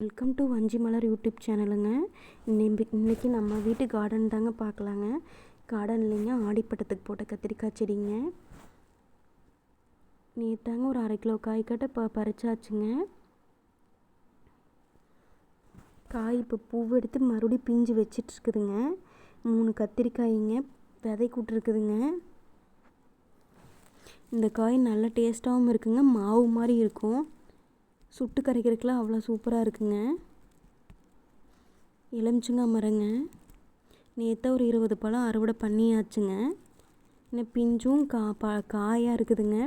Welcome to வஞ்சி மலர் YouTube சேனலுங்க இன்னைக்கு நம்ம வீட்டு கார்டன் தாங்க பார்க்கலாங்க. கார்டன்லேங்க ஆடிப்பட்டத்துக்கு போட்ட கத்திரிக்காய் செடிங்க. நேற்றாங்க ஒரு அரை கிலோ காய் கட்ட இப்போ பறிச்சாச்சுங்க. காய் இப்போ பூவெடுத்து மறுபடியும் பிஞ்சு வச்சிட்ருக்குதுங்க. மூணு கத்திரிக்காய்ங்க விதை கூட்டிருக்குதுங்க. இந்த காய் நல்ல டேஸ்ட்டாகவும் இருக்குங்க மாவு மாதிரி இருக்கும். சுட்டு கரைக்கிறதுக்கெலாம் அவ்வளோ சூப்பராக இருக்குங்க. எலுமிச்சங்காய் மரங்க. நேற்று ஒரு இருபது பழம் அறுவடை பண்ணியாச்சுங்க. இன்னும் பிஞ்சும் கா ப காயாக இருக்குதுங்க.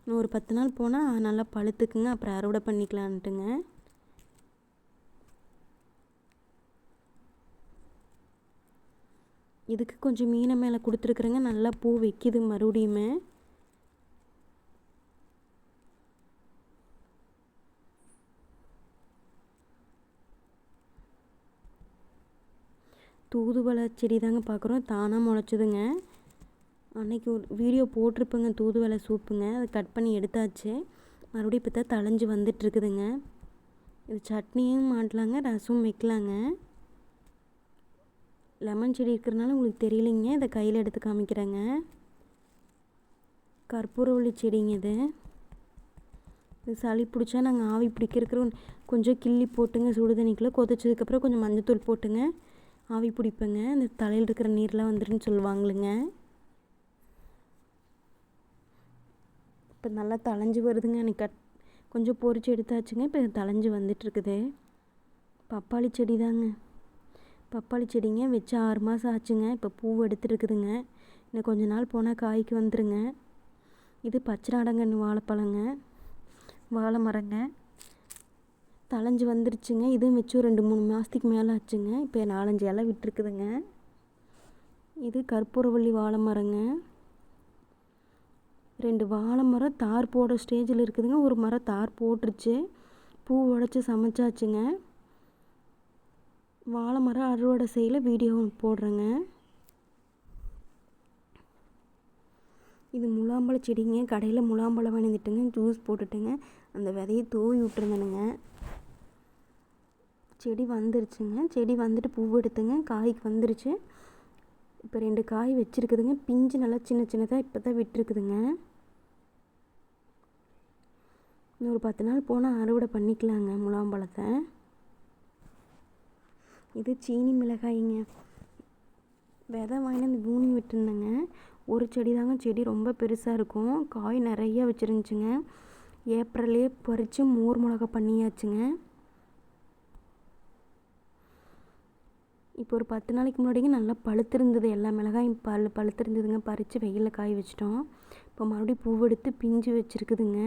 இன்னும் ஒரு பத்து நாள் போனால் நல்லா பழுத்துக்குங்க. அப்புறம் அறுவடை பண்ணிக்கலான்ட்டுங்க. இதுக்கு கொஞ்சம் மீனை மேலே கொடுத்துருக்குறேங்க. நல்லா பூ வைக்கிது மறுபடியுமே. தூதுவளை செடி தாங்க பார்க்குறோம் தானாக முளைச்சதுங்க. அன்னைக்கு ஒரு வீடியோ போட்டிருப்பேங்க தூதுவளை சூப்புங்க. அதை கட் பண்ணி எடுத்தாச்சு. மறுபடியும் இப்போ தான் தளைஞ்சு வந்துட்டுருக்குதுங்க. இது சட்னியும் மாட்டலாங்க ரசமும் வைக்கலாங்க. லெமன் செடி இருக்கிறனால உங்களுக்கு தெரியலைங்க இதை கையில் எடுத்து காமிக்கிறேங்க. கற்பூரவள்ளி செடிங்க இது. இது சளி பிடிச்சா நாங்கள் ஆவி பிடிக்கிறக்கிற கொஞ்சம் கிள்ளி போட்டுங்க சுடுதண்ணிக்குள்ளே கொதிச்சதுக்கப்புறம் கொஞ்சம் மஞ்சத்தூள் போட்டுங்க. ஆவி பிடிப்பேங்க. இந்த தலையில் இருக்கிற நீர்லாம் வந்துருன்னு சொல்லுவாங்களுங்க. இப்போ நல்லா தலைஞ்சு வருதுங்க. எனக்கு கட் கொஞ்சம் பொறிச்சு எடுத்தாச்சுங்க. இப்போ தலைஞ்சு வந்துட்டுருக்குது. பப்பாளி செடி தாங்க. பப்பாளி செடிங்க வச்சு ஆறு மாதம் ஆச்சுங்க. இப்போ பூ எடுத்துருக்குதுங்க. இன்னும் கொஞ்ச நாள் போனால் காய்க்கு வந்துருங்க. இது பச்சை நாடங்கன்னு வாழைப்பழங்க. வாழை மரங்க தளைஞ்சு வந்துருச்சுங்க. இதுவும் வச்சு ரெண்டு மூணு மாதத்துக்கு மேலே ஆச்சுங்க. இப்போ நாலஞ்சு இலை விட்டுருக்குதுங்க. இது கற்பூரவள்ளி வாழை மரங்க ரெண்டு வாழை மரம் தார் போட ஸ்டேஜில் இருக்குதுங்க. ஒரு மரம் தார் போட்டுருச்சு. பூ உடச்சி சமைச்சாச்சுங்க. வாழை மரம் அறுவடை செய்யல வீடியோ போடுறேங்க. இது முலாம்பழ செடிங்க. கடையில் முலாம்பழம் வாங்கிட்டுங்க ஜூஸ் போட்டுட்டுங்க. அந்த விதையை தூவி விட்டுருந்தேனுங்க செடி வந்துருச்சுங்க. செடி வந்துட்டு பூ எடுத்துங்க. காய்க்கு வந்துருச்சு. இப்போ ரெண்டு காய் வச்சுருக்குதுங்க. பிஞ்சு நல்லா சின்ன சின்னதாக இப்போ தான் விட்டுருக்குதுங்க. இன்னொரு பத்து நாள் போனால் அறுவடை பண்ணிக்கலாங்க முலாம்பழத்தை. இது சீனி மிளகாய்ங்க. விதை வாங்கினு இந்த ஊனி விட்டுருந்தேங்க. ஒரு செடி தாங்க. செடி ரொம்ப பெருசாக இருக்கும். காய் நிறையா வச்சுருந்துச்சுங்க. ஏப்ரல்லே பறித்து மோர் மிளகா பண்ணியாச்சுங்க. இப்போ ஒரு பத்து நாளைக்கு முன்னாடிங்க நல்லா பழுத்திருந்தது. எல்லா மிளகாயும் பழு பழுத்திருந்ததுங்க. பறித்து வெயிலில் காய வச்சிட்டோம். இப்போ மறுபடியும் பூவெடுத்து பிஞ்சு வச்சுருக்குதுங்க.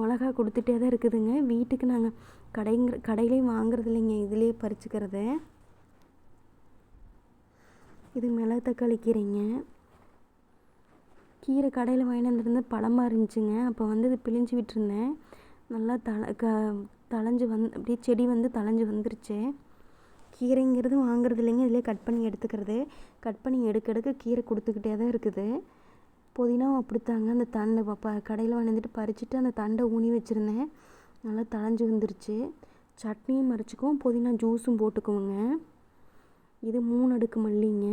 மிளகா கொடுத்துட்டே தான் இருக்குதுங்க. வீட்டுக்கு நாங்கள் கடைங்கிற கடையிலேயும் வாங்குறது இல்லைங்க. இதுலேயே பறிச்சுக்கிறது. இது மிளகு தக்காளி கீரைங்க. கீரை கடையில் வாங்கிட்டு வந்துருந்து பழமாக இருந்துச்சுங்க. அப்போ வந்து இது பிழிஞ்சு விட்டுருந்தேன். நல்லா தலை க தளைஞ்சு வந் அப்படியே செடி வந்து தளைஞ்சு வந்துருச்சு. கீரைங்கிறது வாங்குறது இல்லைங்க. இதிலே கட் பண்ணி எடுத்துக்கிறது. கட் பண்ணி எடுக்க எடுக்க கீரை கொடுத்துக்கிட்டே தான் இருக்குது. புதினாவும் அப்படித்தாங்க. அந்த தண்டை ப கடையில் வந்துட்டு பறிச்சுட்டு அந்த தண்டை ஊனி வச்சுருந்தேன். நல்லா தழைஞ்சி வந்துருச்சு. சட்னியும் மறைச்சிக்குவோம். புதினா ஜூஸும் போட்டுக்குவோங்க. இது மூணு அடுக்கு மல்லிங்க.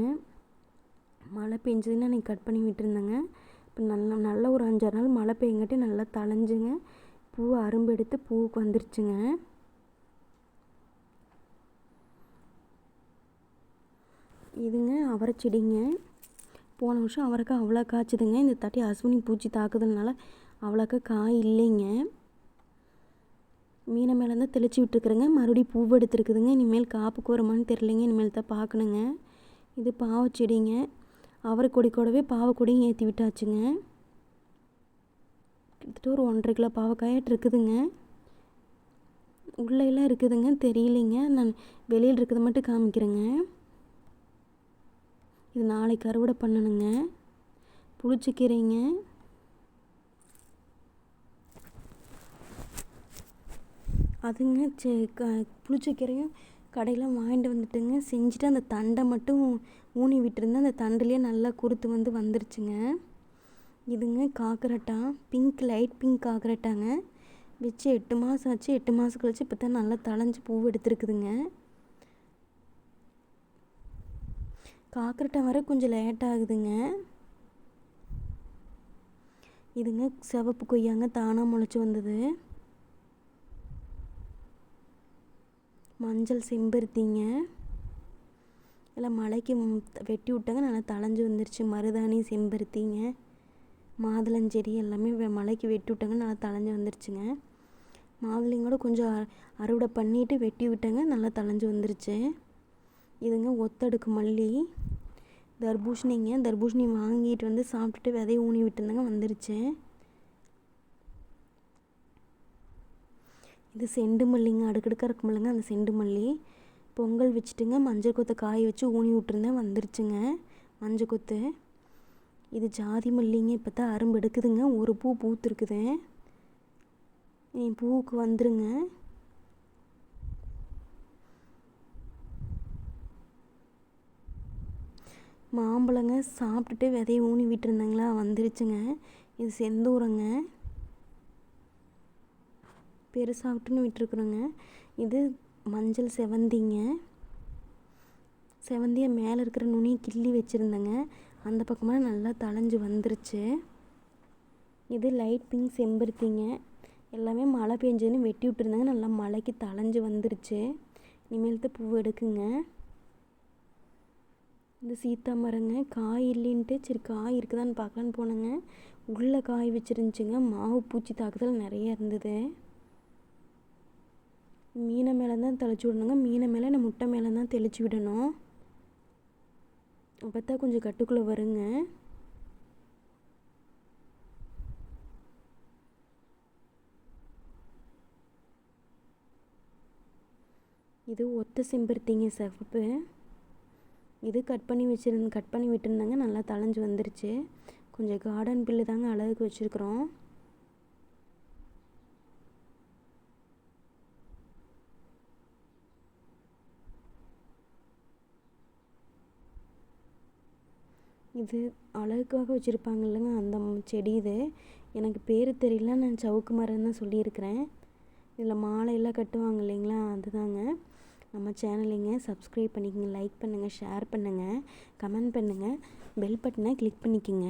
மழை பெஞ்சதுன்னு அன்றைக்கி கட் பண்ணி விட்டுருந்தேங்க. இப்போ நல்ல நல்ல ஒரு அஞ்சாறு நாள் மழை பெய்யங்காட்டி நல்லா தளைஞ்சுங்க பூ அரும்பு எடுத்து பூவுக்கு வந்துருச்சுங்க. இதுங்க அவரை செடிங்க. போன வருஷம் அவரைக்காய் அவ்வளோ காய்ச்சதுங்க. இந்த தட்டி அஸ்வினி பூச்சி தாக்குதல்னால அவ்வளோக்கா காய் இல்லைங்க. மீனை மேலே தான் தெளிச்சு விட்டுருக்குறேங்க. மறுபடியும் பூ எடுத்துருக்குதுங்க. இனிமேல் காப்புக்கு வருமானு தெரிலிங்க இனிமேல் தான் பார்க்கணுங்க. இது பாவச்செடிங்க அவரை கொடி கூடவே பாவக்கொடியும் ஏற்றி விட்டாச்சுங்க. கிட்டத்தட்ட ஒரு ஒன்றரை கிலோ பாவக்காயாட்டு இருக்குதுங்க. உள்ளெல்லாம் இருக்குதுங்க. தெரியலைங்க. நான் வெளியில் இருக்கிறத மட்டும் காமிக்கிறேங்க. இது நாளைக்கு அறுவடை பண்ணணுங்க. புளிச்சக்கீரைங்க. அதுங்க செ க புளிச்சக்கீரையும் கடையில் வாங்கிட்டு வந்துட்டுங்க. செஞ்சுட்டு அந்த தண்டை மட்டும் ஊனி விட்டுருந்தேன் அந்த தண்டுலேயே நல்லா குருத்து வந்து வந்துருச்சுங்க. இதுங்க காக்கரட்டா பிங்க் லைட் பிங்க் காக்கரட்டாங்க. வச்சு எட்டு மாதம் ஆச்சு. எட்டு மாதம் கழிச்சு இப்போ தான் நல்லா தளைஞ்சு பூ எடுத்துருக்குதுங்க. காக்கரட்டம் வர கொஞ்சம் லேட் ஆகுதுங்க. இதுங்க சிவப்பு கொய்யாங்க தானாக முளைச்சி வந்தது. மஞ்சள் செம்பருத்திங்க. எல்லாம் மலைக்கு வெட்டி விட்டாங்க. நல்லா தளைஞ்சு வந்துருச்சு. மருதாணி செம்பருத்திங்க மாதுளஞ்செடி எல்லாமே மலைக்கு வெட்டி விட்டாங்க. நல்லா தளைஞ்சு வந்துருச்சுங்க. மாதுளையும் கூட கொஞ்சம் அறுவடை பண்ணிவிட்டு வெட்டி விட்டாங்க. நல்லா தளைஞ்சு வந்துருச்சு. இதுங்க ஒத்தடுக்கு மல்லி தர்பூஷணிங்க தர்பூஷணி வாங்கிட்டு வந்து சாப்பிட்டுட்டு விதைய ஊனி விட்டுருந்தாங்க வந்துருச்சு. இது செண்டு மல்லிங்க அடுக்கடுக்காக இருக்கும் இல்லைங்க அந்த செண்டு மல்லி. பொங்கல் வச்சுட்டுங்க மஞ்சள் கொத்தை காய வச்சு ஊனி விட்டுருந்தேன் வந்துருச்சுங்க. மஞ்சள் கொத்து. இது ஜாதி மல்லிங்க இப்போ தான் அரும்பு எடுக்குதுங்க ஒரு பூ பூத்துருக்குது. என் பூவுக்கு வந்துருங்க. மாம்பழங்க சாப்பிட்டுட்டு விதைய ஊனி விட்டுருந்தாங்களா வந்துருச்சுங்க. இது செந்தூரங்க. பெருசாகட்டுன்னு விட்டுருக்குறோங்க. இது மஞ்சள் செவந்திங்க. செவந்தியை மேலே இருக்கிற நுனியை கிள்ளி வச்சுருந்தேங்க. அந்த பக்கமாக நல்லா தளைஞ்சு வந்துருச்சு. இது லைட் பிங்க் செம்பருத்திங்க. எல்லாமே மழை பெஞ்சதுன்னு வெட்டி விட்டுருந்தாங்க. நல்லா மழைக்கு தளைஞ்சு வந்துருச்சு. இனிமேல்த்து பூ எடுக்குங்க. இந்த சீத்தா மரங்க காய் இல்லைன்ட்டு சரி காய் இருக்குதான்னு பார்க்கலான்னு போனேங்க. உள்ளே காய் வச்சுருந்துச்சுங்க. மாவு பூச்சி தாக்குதல் நிறைய இருந்தது. மீனை மேலே தான் தெளிச்சு விடணுங்க. மீனை மேலே நான் முட்டை மேலே தான் தெளித்து விடணும். அப்போ தான் கொஞ்சம் கட்டுக்குள்ளே வருங்க. இது ஒத்த செம்பருத்திங்க சிவப்பு. இது கட் பண்ணி வச்சுருந்து கட் பண்ணி விட்டுருந்தாங்க. நல்லா தளைஞ்சு வந்துருச்சு. கொஞ்சம் கார்டன் பில்லு தாங்க அழகுக்கு வச்சுருக்குறோம். இது அழகுக்காக வச்சுருப்பாங்க இல்லைங்க அந்த செடி இது. எனக்கு பேர் தெரியல. நான் சவுக்கு மரம் தான் சொல்லியிருக்கிறேன். இதில் மாலையெல்லாம் கட்டுவாங்க இல்லைங்களா அதுதாங்க. நம்ம சேனலைங்க சப்ஸ்கிரைப் பண்ணிக்கோங்க லைக் பண்ணுங்கள் ஷேர் பண்ணுங்கள் கமெண்ட் பண்ணுங்கள் பெல் பட்டனை கிளிக் பண்ணிக்கோங்க.